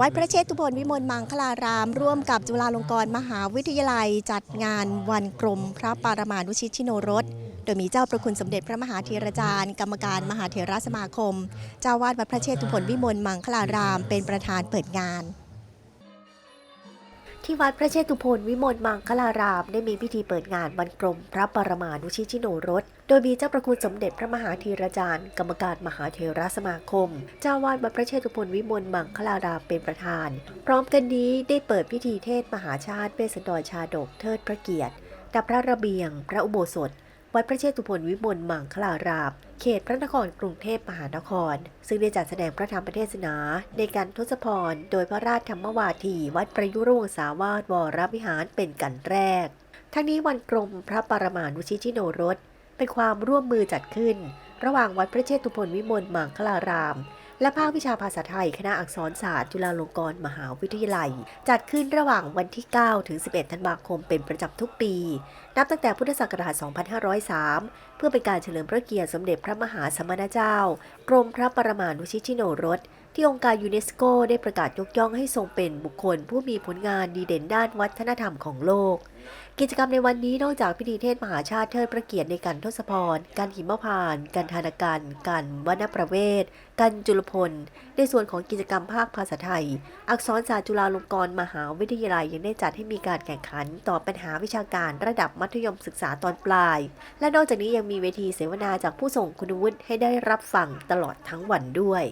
วัดพระเชตุพนวิมลมังคลาราม ร่วมกับจุฬาลงกรณ์มหาวิทยาลัย จัดงานวันกรมพระปารมานุชิตชิโนรส โดยมีเจ้าประคุณสมเด็จพระมหาเถรจารย์ กรรมการมหาเถรสมาคม เจ้าวาดวัดพระเชตุพนวิมลมังคลาราม เป็นประธานเปิดงาน ที่วัดพระเชตุพนวิมลมังคลาราม ได้มีพิธีเปิดงานวันกรมพระปรมานุชิชิโนรส โดยมีเจ้าประคุณสมเด็จพระมหาธีรจารย์ กรรมการมหาเทรสมาคม เจ้าวาดวัดพระเชตุพนวิมลมังคลารามเป็นประธาน พร้อมกันนี้ได้เปิดพิธีเทศมหาชาติเวสสดรชาดกเทิดพระเกียรติดับพระระเบียง พระอุโบสถ วัดพระเชตุพนวิมลมังคลาราม เขตพระนครกรุงเทพมหานคร ซึ่งได้จัดแสดงพระธรรมเทศนา ในการทศพร โดยพระราชธรรมวาที วัดประยุรวงศาวาสวรวิหารเป็นกันแรก ทั้งนี้วันกรมพระปรมานุชิตชิโนรสเป็นความร่วมมือจัดขึ้น ระหว่างวัดพระเชตุพนวิมลมังคลาราม และภาควิชาภาษาไทย คณะอักษรศาสตร์จุฬาลงกรณ์มหาวิทยาลัย จัดขึ้นระหว่างวันที่ 9 ถึง 11 ธันวาคมเป็นประจำทุกปี นับตั้งแต่พุทธศักราช 2503 เพื่อเป็นการเฉลิมพระเกียรติสมเด็จพระมหาสมณเจ้า กรมพระปรมานุชิตชิโนรส ที่องค์การยูเนสโกได้ประกาศยกย่องให้ทรงเป็นบุคคลผู้มีผลงานดีเด่นด้านวัฒนธรรมของโลก กิจกรรมในวันนี้นอกจากพิธีเทศมหาชาติเทิดพระเกียรติในการทศพร การหิมพาน การทานการการวรรณประเวศ การจุลพล ในส่วนของกิจกรรมภาคภาษาไทย อักษรศาสตร์จุฬาลงกรณ์มหาวิทยาลัยยังได้จัดให้มีการแข่งขันต่อบปัญหาวิชาการระดับมัธยมศึกษาตอนปลาย และนอกจากนี้ยังมีเวทีเสวนาจากผู้ส่งคุณวุฒิให้ได้รับฟังตลอดทั้งวันด้วย